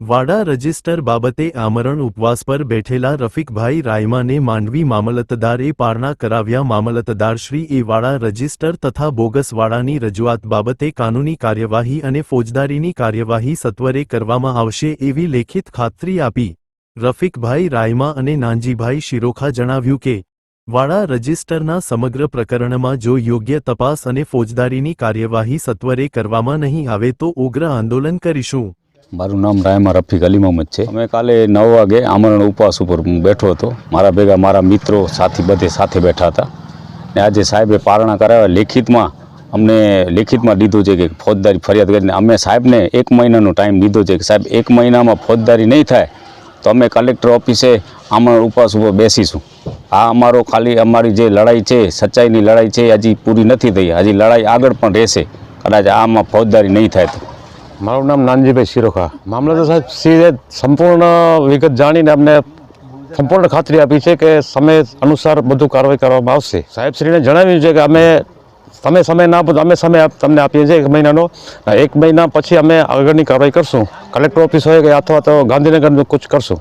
વાડા રજિસ્ટર બાબતે આમરણ ઉપવાસ પર બેઠેલા રફીકભાઈ રાયમાને માંડવી મામલતદારે પારણા કરાવ્યા. મામલતદાર શ્રી એ વાડા રજિસ્ટર તથા બોગસ વાડાની રજૂઆત બાબતે કાનૂની કાર્યવાહી અને ફોજદારીની કાર્યવાહી સત્વરે કરવામાં આવશે એવી લેખિત ખાતરી આપી રફીકભાઈ રાયમા અને નાનજીભાઈ શિરોખા જણાવ્યું કે, વાડા રજિસ્ટરના સમગ્ર પ્રકરણમાં જો યોગ્ય તપાસ અને ફોજદારીની કાર્યવાહી સત્વરે કરવામાં નહીં આવે તો ઉગ્ર આંદોલન કરીશું. મારું નામ રાયમા રફીક અલી મોહમ્મદ છે. અમે કાલે નવ વાગે આમરણ ઉપવાસ ઉપર હું બેઠો હતો. મારા ભેગા મારા મિત્રો સાથી બધે સાથે બેઠા હતા. ને આજે સાહેબે પારણા કરાવ્યા. લેખિતમાં અમને લેખિતમાં દીધું છે કે ફોજદારી ફરિયાદ કરીને અમે સાહેબને એક મહિનાનો ટાઈમ લીધો છે કે સાહેબ, એક મહિનામાં ફોજદારી નહીં થાય તો અમે કલેક્ટર ઓફિસે આમરણ ઉપવાસ ઉપર બેસીશું. આ અમારો ખાલી અમારી જે લડાઈ છે, સચ્ચાઈની લડાઈ છે, હજી પૂરી નથી થઈ. હજી લડાઈ આગળ પણ રહેશે. કદાચ આમાં ફોજદારી નહીં થાય તો. મારું નામ નાનજીભાઈ શિરોખા. મામલતદાર સાહેબ, શ્રીએ સંપૂર્ણ વિગત જાણીને અમને સંપૂર્ણ ખાતરી આપી છે કે સમય અનુસાર બધું કાર્યવાહી કરવામાં આવશે. સાહેબ શ્રીને જણાવ્યું છે કે અમે તમે સમય ના અમે સમય તમને આપીએ છીએ એક મહિનાનો. એક મહિના પછી અમે આગળની કાર્યવાહી કરશું. કલેક્ટર ઓફિસ હોય કે અથવા તો ગાંધીનગરનું કુછ કરશું.